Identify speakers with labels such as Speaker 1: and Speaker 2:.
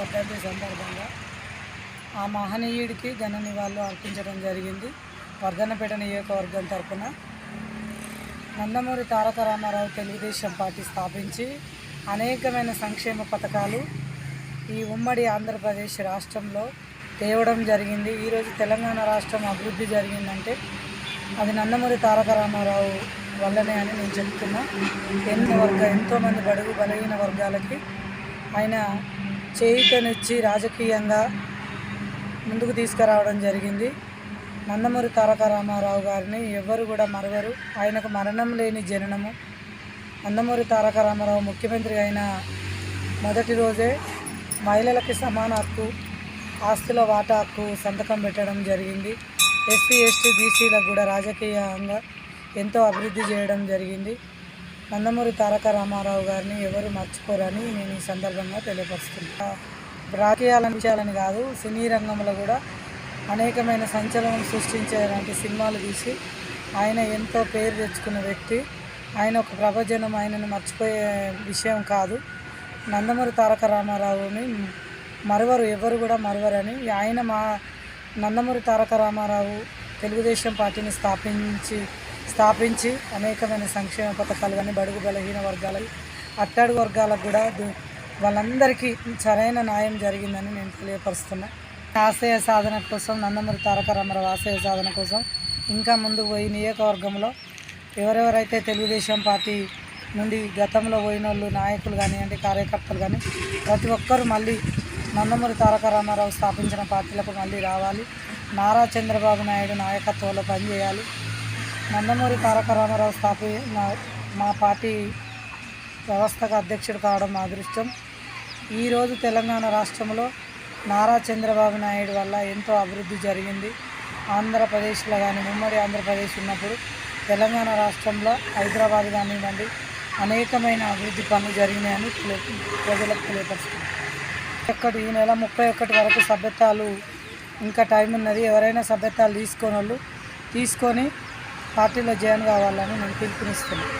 Speaker 1: వర్ధంతి సందర్భంగా ఆ మహనీయుడికి ఘన నివాళులు అర్పించడం జరిగింది. వర్ధనపేట నియోజకవర్గం తరఫున నందమూరి తారక రామారావు తెలుగుదేశం పార్టీ స్థాపించి అనేకమైన సంక్షేమ పథకాలు ఈ ఉమ్మడి ఆంధ్రప్రదేశ్ రాష్ట్రంలో తేవడం జరిగింది. ఈరోజు తెలంగాణ రాష్ట్రం అభివృద్ధి జరిగిందంటే అది నందమూరి తారక రామారావు వల్లనే అని నేను చెప్తున్నా. ఎన్నో వర్గ ఎంతోమంది బడుగు బలహీన వర్గాలకి ఆయన చేయితనిచ్చి రాజకీయంగా ముందుకు తీసుకురావడం జరిగింది. నందమూరి తారక రామారావు గారిని ఎవ్వరు కూడా మరవరు. ఆయనకు మరణం లేని జననము. నందమూరి తారక రామారావు ముఖ్యమంత్రి అయిన మొదటి రోజే మహిళలకి సమాన హక్కు ఆస్తుల వాటా హక్కు సంతకం పెట్టడం జరిగింది. ఎస్సీ ఎస్టీ బీసీలకు కూడా రాజకీయంగా ఎంతో అభివృద్ధి చేయడం జరిగింది. నందమూరి తారక రామారావు గారిని ఎవరు మర్చిపోరని నేను ఈ సందర్భంగా తెలియపరుస్తున్నాను. రాజకీయాలని విషయాలని కాదు సినీ రంగంలో కూడా అనేకమైన సంచలనం సృష్టించేలాంటి సినిమాలు తీసి ఆయన ఎంతో పేరు తెచ్చుకున్న వ్యక్తి. ఆయన ఒక ప్రభజనం ఆయనను మర్చిపోయే విషయం కాదు. నందమూరి తారక రామారావుని మరువరు ఎవరు కూడా మరువరని ఆయన మా నందమూరి తారక రామారావు తెలుగుదేశం పార్టీని స్థాపించి స్థాపించి అనేకమైన సంక్షేమ పథకాలు కానీ బడుగు బలహీన వర్గాలకి అట్టడుగు వర్గాలకు కూడా వాళ్ళందరికీ సరైన న్యాయం జరిగిందని నేను తెలియపరుస్తున్నా. ఆశయ సాధన కోసం నందమూరి తారక రామారావు ఆశయ సాధన కోసం ఇంకా ముందుకు పోయి నియోజకవర్గంలో ఎవరెవరైతే తెలుగుదేశం పార్టీ నుండి గతంలో పోయిన వాళ్ళు నాయకులు కానివ్వండి కార్యకర్తలు కానీ ప్రతి ఒక్కరూ మళ్ళీ నందమూరి తారక రామారావు స్థాపించిన పార్టీలకు మళ్ళీ రావాలి. నారా చంద్రబాబు నాయుడు నాయకత్వంలో పనిచేయాలి. నందమూరి తారక రామారావు స్థాపి మా పార్టీ వ్యవస్థకు అధ్యక్షుడు కావడం మా అదృష్టం ఈరోజు తెలంగాణ రాష్ట్రంలో నారా చంద్రబాబు నాయుడు వల్ల ఎంతో అభివృద్ధి జరిగింది. ఆంధ్రప్రదేశ్లో కానీ ఉమ్మడి ఆంధ్రప్రదేశ్ ఉన్నప్పుడు తెలంగాణ రాష్ట్రంలో హైదరాబాద్ కానివ్వండి అనేకమైన అభివృద్ధి పనులు జరిగినాయని ప్రజలకు తెలియపరుస్తుంది. ఒక్కటి ఈ నెల ముప్పై ఒకటి వరకు సభ్యత్వాలు ఇంకా టైం ఉన్నది. ఎవరైనా సభ్యత్వాలు తీసుకొని వాళ్ళు తీసుకొని పార్టీలో జాయిన్ కావాలని నేను పిలుపునిస్తున్నాను.